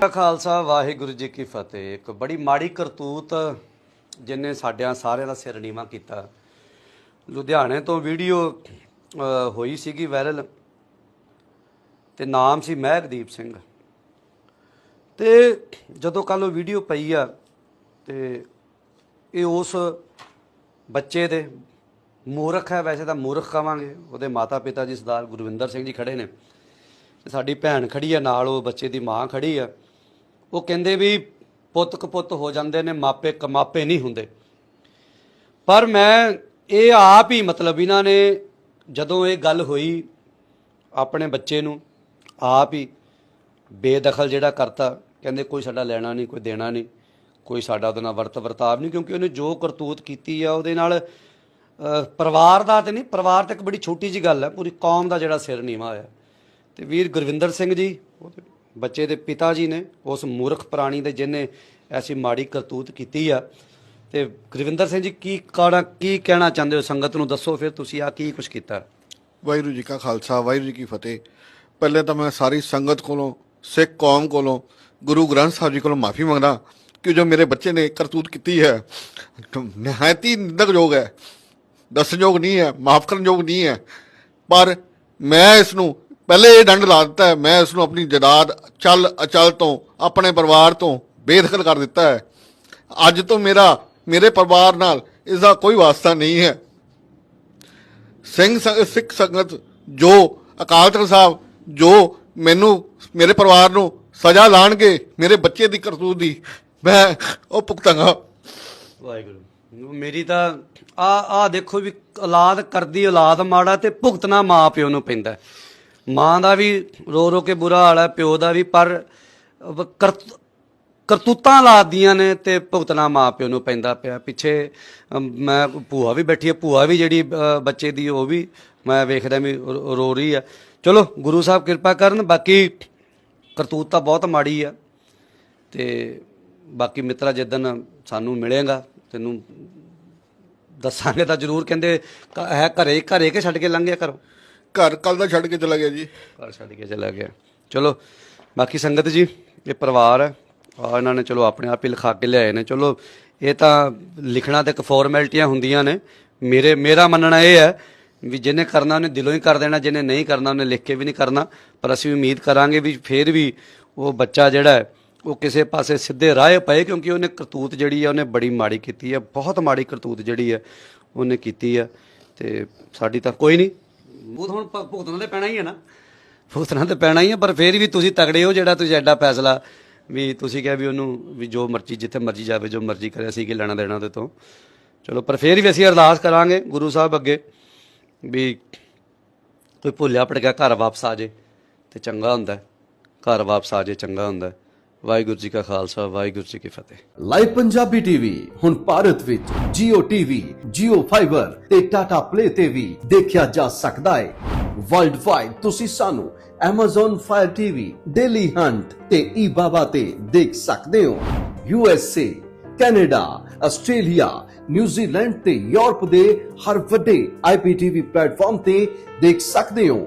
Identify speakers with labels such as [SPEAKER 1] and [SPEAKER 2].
[SPEAKER 1] ਕਾ ਖਾਲਸਾ, ਵਾਹਿਗੁਰੂ ਜੀ ਕੀ ਫਤਿਹ। ਇੱਕ ਬੜੀ ਮਾੜੀ ਕਰਤੂਤ ਜਿਨੇ ਸਾਡਿਆਂ ਸਾਰਿਆਂ ਦਾ ਸਿਰ ਨੀਵਾਂ ਕੀਤਾ। ਲੁਧਿਆਣੇ ਤੋਂ ਵੀਡੀਓ ਹੋਈ ਸੀਗੀ ਵਾਇਰਲ। ਤੇ ਨਾਮ ਸੀ ਮਹਿਕਦੀਪ ਸਿੰਘ। ਤੇ ਜਦੋਂ ਕੱਲ ਉਹ ਵੀਡੀਓ ਪਈ ਆ, ਤੇ ਇਹ ਉਸ ਬੱਚੇ ਦੇ ਮੂਰਖ ਹੈ, ਵੈਸੇ ਤਾਂ ਮੂਰਖ ਕਵਾਂਗੇ ਉਹਦੇ ਮਾਤਾ ਪਿਤਾ ਜੀ ਸਰਦਾਰ ਗੁਰਵਿੰਦਰ ਸਿੰਘ ਜੀ ਖੜੇ ਨੇ। ਤੇ ਸਾਡੀ ਭੈਣ ਖੜੀ ਆ, ਨਾਲ ਉਹ ਬੱਚੇ ਦੀ ਮਾਂ ਖੜੀ ਆ। ਉਹ ਕਹਿੰਦੇ ਵੀ ਪੁੱਤ ਕਪੁੱਤ ਹੋ ਜਾਂਦੇ ਨੇ, ਮਾਪੇ ਕਮਾਪੇ ਨਹੀਂ ਹੁੰਦੇ। ਪਰ ਮੈਂ ਇਹ ਆਪ ਹੀ ਮਤਲਬ ਇਹਨਾਂ ਨੇ ਜਦੋਂ ਇਹ ਗੱਲ ਹੋਈ ਆਪਣੇ ਬੱਚੇ ਨੂੰ, ਆਪ ਹੀ ਬੇਦਖਲ ਜਿਹੜਾ ਕਰਤਾ, ਕਹਿੰਦੇ ਕੋਈ ਸਾਡਾ ਲੈਣਾ ਨਹੀਂ, ਕੋਈ ਦੇਣਾ ਨਹੀਂ, ਕੋਈ ਸਾਡਾ ਉਹਦੇ ਨਾਲ ਵਰਤ ਵਰਤਾਵ ਨਹੀਂ, ਕਿਉਂਕਿ ਉਹਨੇ ਜੋ ਕਰਤੂਤ ਕੀਤੀ ਆ, ਉਹਦੇ ਨਾਲ ਪਰਿਵਾਰ ਦਾ ਤੇ ਨਹੀਂ, ਪਰਿਵਾਰ ਤੇ ਇੱਕ ਬੜੀ ਛੋਟੀ ਜੀ ਗੱਲ ਹੈ, ਪੂਰੀ ਕੌਮ ਦਾ ਜਿਹੜਾ ਸਿਰ ਨੀਵਾ ਹੋਇਆ। ਤੇ ਵੀਰ ਗੁਰਵਿੰਦਰ ਸਿੰਘ ਜੀ ਉਹਦੇ ਬੱਚੇ ਦੇ ਪਿਤਾ ਜੀ ਨੇ, ਉਸ ਮੂਰਖ ਪ੍ਰਾਣੀ ਦੇ ਜਿਹਨੇ ਐਸੀ ਮਾੜੀ ਕਰਤੂਤ ਕੀਤੀ ਆ। ਤੇ ਗੁਰਵਿੰਦਰ ਸਿੰਘ ਜੀ, ਕੀ ਕਾੜਾ ਕੀ ਕਹਿਣਾ ਚਾਹੁੰਦੇ ਹੋ? ਸੰਗਤ ਨੂੰ ਦੱਸੋ ਫਿਰ ਤੁਸੀਂ ਆ ਕੀ ਕੁਝ ਕੀਤਾ।
[SPEAKER 2] ਵਾਹਿਗੁਰੂ ਜੀ ਕਾ ਖਾਲਸਾ, ਵਾਹਿਗੁਰੂ ਜੀ ਕੀ ਫਤਿਹ। ਪਹਿਲੇ ਤਾਂ ਮੈਂ ਸਾਰੀ ਸੰਗਤ ਕੋਲੋਂ, ਸਿੱਖ ਕੌਮ ਕੋਲੋਂ, ਗੁਰੂ ਗ੍ਰੰਥ ਸਾਹਿਬ ਜੀ ਕੋਲੋਂ ਮਾਫੀ ਮੰਗਦਾ ਕਿ ਜੋ ਮੇਰੇ ਬੱਚੇ ਨੇ ਕਰਤੂਤ ਕੀਤੀ ਹੈ ਨਿਹਾਇਤ ਹੀ ਨਿੰਦਕਯੋਗ ਹੈ। ਦੱਸਣਯੋਗ ਨਹੀਂ ਹੈ, ਮਾਫ ਕਰਨਯੋਗ ਨਹੀਂ ਹੈ। ਪਰ ਮੈਂ ਇਸ ਨੂੰ ਪਹਿਲੇ ਇਹ ਡੰਡ ਲਾ ਦਿੱਤਾ ਹੈ, ਮੈਂ ਇਸ ਨੂੰ ਆਪਣੀ ਜਦਾਦ ਚੱਲ, ਅਚਲ ਤੋਂ, ਆਪਣੇ ਪਰਿਵਾਰ ਤੋਂ ਬੇਦਖਲ ਕਰ ਦਿੱਤਾ ਹੈ। ਅੱਜ ਤੋਂ ਮੇਰਾ, ਮੇਰੇ ਪਰਿਵਾਰ ਨਾਲ ਇਸ ਦਾ ਕੋਈ ਵਾਸਤਾ ਨਹੀਂ ਹੈ। ਸਿੰਘ ਸਿੱਖ ਸੰਗਤ ਜੋ ਅਕਾਲ ਤਖਤ ਸਾਹਿਬ, ਜੋ ਮੈਨੂੰ, ਮੇਰੇ ਪਰਿਵਾਰ ਨੂੰ ਸਜ਼ਾ ਲਾਣਗੇ, ਮੇਰੇ ਬੱਚੇ ਦੀ ਕਰਤੂਤ ਦੀ, ਮੈਂ ਉਹ ਭੁਗਤਾਂਗਾ
[SPEAKER 1] ਵਾਹਿਗੁਰੂ, ਮੇਰੀ ਤਾਂ ਆ ਆ ਦੇਖੋ ਵੀ ਔਲਾਦ ਕਰਦੀ ਔਲਾਦ ਮਾੜਾ ਤੇ ਭੁਗਤਣਾ ਮਾਂ ਪਿਓ ਨੂੰ ਪੈਂਦਾ। ਮਾਂ ਦਾ ਵੀ ਰੋ ਰੋ ਕੇ ਬੁਰਾ ਹਾਲ ਹੈ ਪਿਓ ਦਾ ਵੀ ਪਰ ਕਰਤ- ਕਰਤੂਤਾਂ ਲਾਦੀਆਂ ਨੇ ਤੇ ਭੁਗਤਣਾ ਮਾਂ ਪਿਓ ਨੂੰ ਪੈਂਦਾ ਪਿਆ। ਪਿੱਛੇ ਅਮ, ਮੈਂ ਭੂਆ ਵੀ ਬੈਠੀ ਹੈ ਭੂਆ ਵੀ ਜਿਹੜੀ ਅ, ਬੱਚੇ ਦੀ ਉਹ ਵੀ ਮੈਂ ਵੇਖਦਾ ਵੀ ਰੋ ਰੋ ਰਹੀ ਹੈ। ਚਲੋ ਗੁਰੂ ਸਾਹਿਬ ਕਿਰਪਾ ਕਰਨ ਬਾਕੀ ਕਰਤੂਤ ਤਾਂ ਬਹੁਤ ਮਾੜੀ ਆ ਤੇ ਬਾਕੀ ਮਿੱਤਰਾ ਜਿੱਦਨ ਸਾਨੂੰ ਮਿਲੇਗਾ ਤੈਨੂੰ ਦੱਸਾਂਗੇ ਤਾਂ ਜ਼ਰੂਰ ਕਹਿੰਦੇ ਕ- ਹੈ ਘਰੇ ਘਰੇ ਕੇ ਛੱਡ ਕੇ ਲੰਘਿਆ ਕਰੋ?
[SPEAKER 2] ਘਰ ਕੱਲ ਦਾ ਛੱਡ ਕੇ ਚਲਾ ਗਿਆ ਜੀ।
[SPEAKER 1] ਘਰ ਛੱਡ ਕੇ ਚਲਾ ਗਿਆ। ਚਲੋ, ਬਾਕੀ ਸੰਗਤ ਜੀ, ਇਹ ਪਰਿਵਾਰ ਹੈ। ਆ ਇਹਨਾਂ ਨੇ ਚਲੋ ਆਪਣੇ ਆਪ ਹੀ ਲਿਖਾ ਕੇ ਲਿਆਏ ਨੇ। ਚਲੋ, ਇਹ ਤਾਂ ਲਿਖਣਾ ਤੇ ਇੱਕ ਫਾਰਮੈਲਿਟੀਆਂ ਹੁੰਦੀਆਂ ਨੇ। ਮੇਰੇ, ਮੇਰਾ ਮੰਨਣਾ ਇਹ ਹੈ ਵੀ ਜਿਹਨੇ ਕਰਨਾ ਉਹਨੇ ਦਿਲੋਂ ਹੀ ਕਰ ਦੇਣਾ, ਜਿਹਨੇ ਨਹੀਂ ਕਰਨਾ ਉਹਨੇ ਲਿਖ ਕੇ ਵੀ ਨਹੀਂ ਕਰਨਾ। ਪਰ ਅਸੀਂ ਉਮੀਦ ਕਰਾਂਗੇ ਵੀ ਫੇਰ ਵੀ ਉਹ ਬੱਚਾ ਜਿਹੜਾ ਉਹ ਕਿਸੇ ਪਾਸੇ ਸਿੱਧੇ ਰਾਹ ਪਏ, ਕਿਉਂਕਿ ਉਹਨੇ ਕਰਤੂਤ ਜਿਹੜੀ ਹੈ, ਉਹਨੇ ਬੜੀ ਮਾੜੀ ਕੀਤੀ ਹੈ। ਬਹੁਤ ਮਾੜੀ ਕਰਤੂਤ ਜਿਹੜੀ ਹੈ, ਉਹਨੇ ਕੀਤੀ ਹੈ। ਤੇ ਸਾਡੀ ਤਾਂ ਕੋਈ ਨਹੀਂ। ਉਹ ਤਾਂ ਹੁਣ ਭ- ਭੁਗਤਣਾ ਤੇ ਪੈਣਾ ਹੀ ਹੈ ਨਾ ਭੁਗਤਣਾ ਤੇ ਪੈਣਾ ਹੀ ਹੈ ਪਰ ਫਿਰ ਵੀ ਤੁਸੀਂ ਤਗੜੇ ਹੋ ਜਿਹੜਾ ਤੁਸੀਂ ਐਡਾ ਫੈਸਲਾ ਵੀ ਤੁਸੀਂ ਕਿਹਾ ਵੀ ਉਹਨੂੰ ਵੀ ਜੋ ਮਰਜ਼ੀ, ਜਿੱਥੇ ਮਰਜ਼ੀ ਜਾਵੇ, ਜੋ ਮਰਜ਼ੀ ਕਰੇ, ਅਸੀਂ ਕੀ ਲੈਣਾ ਦੇਣਾ ਉਹਦੇ ਤੋਂ ਚਲੋ, ਪਰ ਫਿਰ ਵੀ ਅਸੀਂ ਅਰਦਾਸ ਕਰਾਂਗੇ ਗੁਰੂ ਸਾਹਿਬ ਅੱਗੇ ਵੀ ਕੋਈ ਭੁੱਲਿਆ ਭਟਕਿਆ ਘਰ ਵਾਪਸ ਆ ਜੇ ਤੇ ਚੰਗਾ ਹੁੰਦਾ ਹੈ। ਘਰ ਵਾਪਸ ਆ ਜੇ, ਚੰਗਾ ਹੁੰਦਾ ਹੈ। ਵਾਹਿਗੁਰੂ ਜੀ ਕਾ ਖਾਲਸਾ ਵਾਹਿਗੁਰੂ ਜੀ ਕੀ ਫਤਿਹ।
[SPEAKER 3] ਲਾਈਵ ਪੰਜਾਬੀ ਟੀਵੀ ਹੁਣ ਭਾਰਤ ਵਿੱਚ Jio TV, Jio Fiber ਤੇ Tata Play ਤੇ ਵੀ ਦੇਖਿਆ ਜਾ ਸਕਦਾ ਹੈ। ਵਰਲਡ ਵਾਈਡ ਤੁਸੀਂ ਸਾਨੂੰ Amazon Fire TV, Daily Hunt ਤੇ eBaba ਤੇ ਦੇਖ ਸਕਦੇ ਹੋ। USA, Canada, Australia, New Zealand ਤੇ ਯੂਰਪ ਦੇ ਹਰ ਵੱਡੇ IPTV ਪਲੇਟਫਾਰਮ ਤੇ ਦੇਖ ਸਕਦੇ ਹੋ।